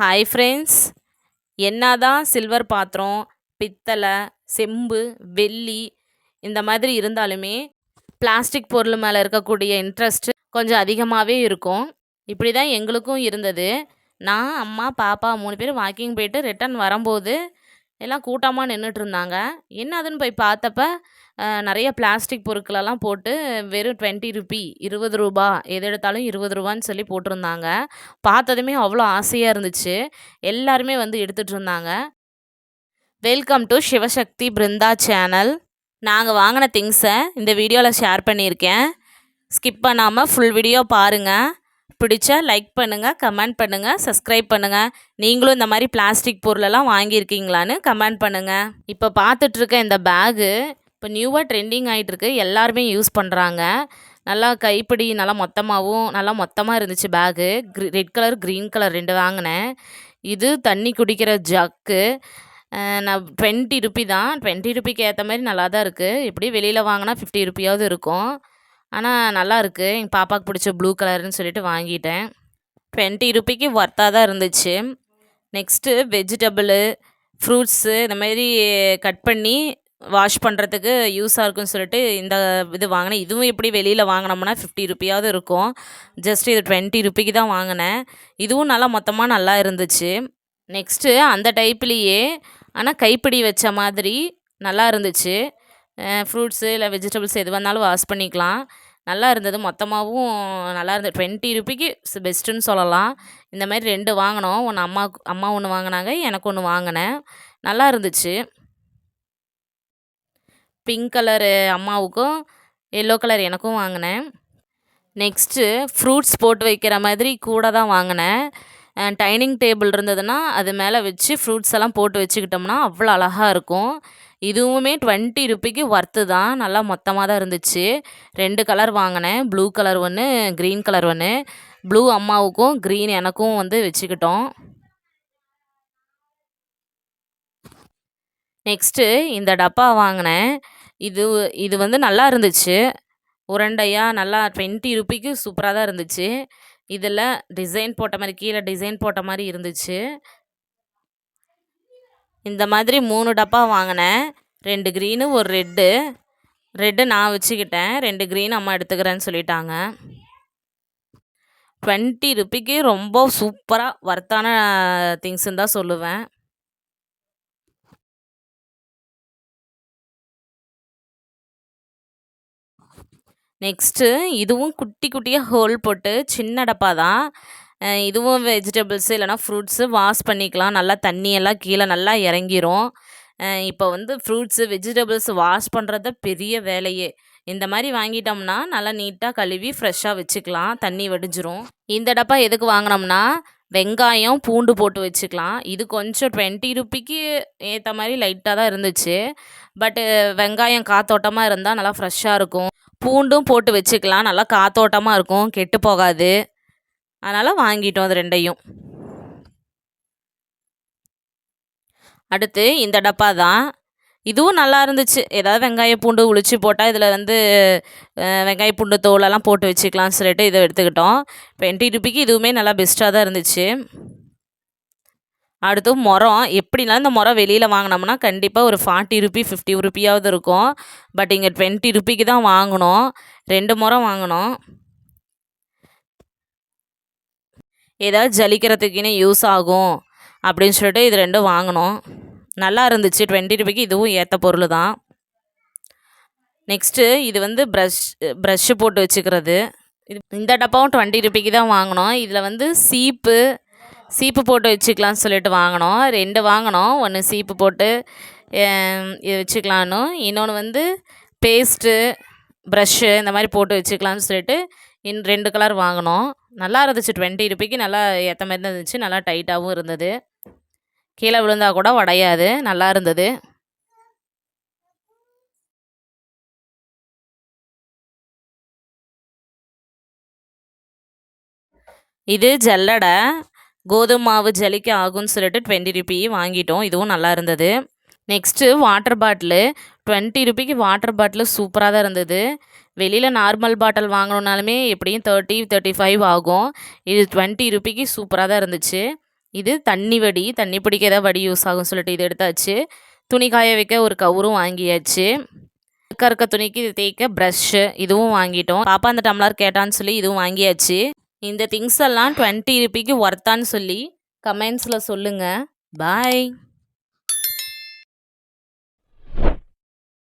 Hi friends என்னதான் silver பாத்திரம் பித்தளை செம்பு வெள்ளி இந்த மாதிரி இருந்தாலுமே பிளாஸ்டிக் பொருள் மேலே இருக்கக்கூடிய இன்ட்ரெஸ்ட்டு கொஞ்சம் அதிகமாகவே இருக்கும். இப்படி தான் எங்களுக்கும் இருந்தது. நான் அம்மா பாப்பா மூணு பேரும் வாக்கிங் போயிட்டு ரிட்டன் வரும்போது எல்லாம் கூட்டமாக நின்றுட்டு இருந்தாங்க என்னதுன்னு போய் பார்த்தப்ப நிறைய பிளாஸ்டிக் பொருட்களெல்லாம் போட்டு வெறும் டுவெண்ட்டி ருபி இருபது ரூபா எது எடுத்தாலும் இருபது ரூபான்னு சொல்லி போட்டிருந்தாங்க பார்த்ததுமே அவ்வளோ ஆசையாக இருந்துச்சு. எல்லாருமே வந்து எடுத்துகிட்டு இருந்தாங்க welcome to Sivasakthi Brindha channel நாங்கள் வாங்கின திங்ஸை இந்த வீடியோவில் ஷேர் பண்ணியிருக்கேன். ஸ்கிப் பண்ணாமல் ஃபுல் வீடியோ பாருங்கள் பிடிச்சா லைக் பண்ணுங்கள் கமெண்ட் பண்ணுங்கள் சப்ஸ்கிரைப் பண்ணுங்கள் நீங்களும் இந்த மாதிரி பிளாஸ்டிக் பொருளெல்லாம் வாங்கியிருக்கீங்களான்னு கமெண்ட் பண்ணுங்கள் இப்போ பார்த்துட்ருக்க இந்த பேகு இப்போ நியூவாக ட்ரெண்டிங் ஆகிட்டுருக்கு எல்லாருமே யூஸ் பண்ணுறாங்க நல்லா கைப்பிடி நல்லா மொத்தமாகவும் நல்லா மொத்தமாக இருந்துச்சு bag red colour green colour ரெண்டு வாங்கினேன். இது தண்ணி குடிக்கிற ஜக்கு நான் டுவெண்ட்டி ருபி தான். டுவெண்ட்டி ருபிக்கு ஏற்ற மாதிரி நல்லா தான் இருக்குது எப்படி வெளியில் வாங்கினா ஃபிஃப்டி ருபியாவது இருக்கும். ஆனால் நல்லா இருக்குது எங்கள் பாப்பாவுக்கு பிடிச்ச ப்ளூ கலர்னு சொல்லிட்டு வாங்கிட்டேன். டுவெண்ட்டி ருப்பிக்கு ஒர்த்தாக தான் இருந்துச்சு. நெக்ஸ்ட்டு வெஜிடபிளு ஃப்ரூட்ஸு இந்த மாதிரி கட் பண்ணி வாஷ் பண்ணுறதுக்கு யூஸாக இருக்கும்னு சொல்லிட்டு இந்த இது வாங்கினேன். இதுவும் எப்படி வெளியில் வாங்கினோம்னா ஃபிஃப்டி ருப்பியாவது இருக்கும். ஜஸ்ட் இது டுவெண்ட்டி ருப்பிக்கு தான் வாங்கினேன். இதுவும் நல்லா மொத்தமாக நல்லா இருந்துச்சு. நெக்ஸ்ட்டு அந்த டைப்லேயே ஆனால் கைப்பிடி வச்ச மாதிரி நல்லா இருந்துச்சு. ஃப்ரூட்ஸு இல்லை வெஜிடபிள்ஸ் எது வந்தாலும் வாஷ் பண்ணிக்கலாம். நல்லா இருந்தது. மொத்தமாகவும் நல்லா இருந்தது. டுவெண்ட்டி ருபிக்கு பெஸ்ட்டுன்னு சொல்லலாம். இந்த மாதிரி ரெண்டு வாங்கினோம். ஒன்று அம்மா அம்மா ஒன்று வாங்கினாங்க. எனக்கு ஒன்று வாங்கினேன். நல்லா இருந்துச்சு. பிங்க் கலரு அம்மாவுக்கும் எல்லோ கலர் எனக்கும் வாங்கினேன். நெக்ஸ்ட்டு ஃப்ரூட்ஸ் போட்டு வைக்கிற மாதிரி கூட தான் வாங்கினேன். டைனிங் டேபிள் இருந்ததுன்னா அது மேலே வச்சு ஃப்ரூட்ஸ் எல்லாம் போட்டு வச்சுக்கிட்டோம்னா அவ்வளோ அழகாக இருக்கும். இதுவுமே டுவெண்ட்டி ருப்பிக்கு ஒர்த்து தான். நல்லா மொத்தமாக தான் இருந்துச்சு. ரெண்டு கலர் வாங்கினேன். ப்ளூ கலர் ஒன்று க்ரீன் கலர் ஒன்று ப்ளூ அம்மாவுக்கும் க்ரீன் எனக்கும் வந்து வச்சுக்கிட்டோம். நெக்ஸ்ட்டு இந்த டப்பா வாங்கினேன். இது இது வந்து நல்லா இருந்துச்சு. உருண்டையாக நல்லா டுவெண்ட்டி ருப்பிக்கு சூப்பராக தான் இருந்துச்சு. இதில் டிசைன் போட்ட மாதிரி கீழே டிசைன் போட்ட மாதிரி இருந்துச்சு. இந்த மாதிரி மூணு டப்பா வாங்கினேன். ரெண்டு க்ரீனு ஒரு ரெட்டு ரெட்டு நான் வச்சுக்கிட்டேன். ரெண்டு க்ரீன் அம்மா எடுத்துக்கிறேன்னு சொல்லிட்டாங்க. டுவெண்ட்டி ருப்பிக்கு ரொம்ப சூப்பராக ஒர்த்தான திங்ஸுன்னு தான் சொல்லுவேன். நெக்ஸ்ட்டு இதுவும் குட்டி குட்டியாக ஹோல் போட்டு சின்ன டப்பா தான். இதுவும் வெஜிடபிள்ஸு இல்லைனா ஃப்ரூட்ஸு வாஷ் பண்ணிக்கலாம். நல்லா தண்ணியெல்லாம் கீழே நல்லா இறங்கிரும். இப்போ வந்து ஃப்ரூட்ஸு வெஜிடபிள்ஸ் வாஷ் பண்ணுறது பெரிய வேலையே. இந்த மாதிரி வாங்கிட்டோம்னா நல்லா நீட்டாக கழுவி ஃப்ரெஷ்ஷாக வச்சுக்கலாம். தண்ணி வடிஞ்சிரும். இந்த டப்பா எதுக்கு வாங்கினோம்னா வெங்காயம் பூண்டு போட்டு வச்சுக்கலாம். இது கொஞ்சம் டுவெண்ட்டி ருப்பிக்கு ஏற்ற மாதிரி லைட்டாக தான் இருந்துச்சு. பட்டு வெங்காயம் காத்தோட்டமாக இருந்தால் நல்லா ஃப்ரெஷ்ஷாக இருக்கும். பூண்டும் போட்டு வச்சுக்கலாம். நல்லா காத்தோட்டமாக இருக்கும். கெட்டு போகாது. அதனால் வாங்கிட்டோம் அது ரெண்டையும். அடுத்து இந்த டப்பா தான். இதுவும் நல்லா இருந்துச்சு. ஏதாவது வெங்காய பூண்டு உளிச்சு போட்டால் இதில் வந்து வெங்காய பூண்டு தோலெல்லாம் போட்டு வச்சுக்கலாம்னு சொல்லிட்டு இதை எடுத்துக்கிட்டோம். டுவெண்ட்டி ருபிக்கு இதுவுமே நல்லா பெஸ்ட்டாக தான் இருந்துச்சு. அடுத்து முறம் எப்படினாலும் இந்த முறம் வெளியில் வாங்கினோம்னா கண்டிப்பாக ஒரு ஃபார்ட்டி ருபி ஃபிஃப்டி ருபியாவது இருக்கும். பட் இங்கே டுவெண்ட்டி ருபிக்கு தான் வாங்கினோம் ரெண்டு முறம் வாங்கினோம் ஏதாவது ஜலிக்கிறதுக்குன்னு யூஸ் ஆகும். அப்படின்னு சொல்லிட்டு இது ரெண்டும் வாங்கினோம் நல்லா இருந்துச்சு. டுவெண்ட்டி ருபிக்கு இதுவும் ஏற்ற பொருள் தான். நெக்ஸ்ட்டு இது வந்து ப்ரஷ் ப்ரஷ்ஷு போட்டு வச்சுக்கிறது. இது இந்த டப்பாவும் டுவெண்ட்டி ருபிக்கு தான் வாங்கினோம் இதில் வந்து சீப்பு சீப்பு போட்டு வச்சுக்கலாம்னு சொல்லிட்டு வாங்கினோம். ரெண்டு வாங்கினோம். ஒன்று சீப்பு போட்டு இது வச்சுக்கலான்னு இன்னொன்று வந்து பேஸ்ட்டு ப்ரஷ்ஷு இந்த மாதிரி போட்டு வச்சுக்கலாம்னு சொல்லிட்டு இன் ரெண்டு கலர் வாங்கினோம். நல்லா இருந்துச்சு. டுவெண்ட்டி ருபீக்கு நல்லா ஏற்ற மாதிரி தான் இருந்துச்சு. நல்லா டைட்டாகவும் இருந்தது. கீழே விழுந்தால் கூட உடையாது. நல்லா இருந்தது. இது ஜல்லடை. கோதுமை மாவு ஜலிக்க ஆகும்னு சொல்லிட்டு டுவெண்ட்டி ருபி வாங்கிட்டோம். இதுவும் நல்லா இருந்தது. நெக்ஸ்ட்டு வாட்டர் பாட்டிலு டுவெண்ட்டி ருபிக்கு வாட்டர் பாட்டில் சூப்பராக தான் இருந்தது. வெளியில் நார்மல் பாட்டில் வாங்கணுன்னாலுமே எப்படியும் தேர்ட்டி தேர்ட்டி ஃபைவ் ஆகும். இது டுவெண்ட்டி ருபிக்கு சூப்பராக தான் இருந்துச்சு. இது தண்ணி வடி தண்ணி பிடிக்க ஏதாவது வடி யூஸ் ஆகும்னு சொல்லிட்டு இது எடுத்தாச்சு. துணி காய வைக்க ஒரு கவரும் வாங்கியாச்சு. இருக்க இருக்க துணிக்கு இது தேய்க்க ப்ரஷ்ஷு இதுவும் வாங்கிட்டோம். பாப்பா அந்த டம்ளர் கேட்டான்னு சொல்லி இதுவும் வாங்கியாச்சு. இந்த திங்ஸ் எல்லாம் டுவெண்ட்டி ருபீக்கு ஒர்த்தான்னு சொல்லி கமெண்ட்ஸில் சொல்லுங்கள் பாய்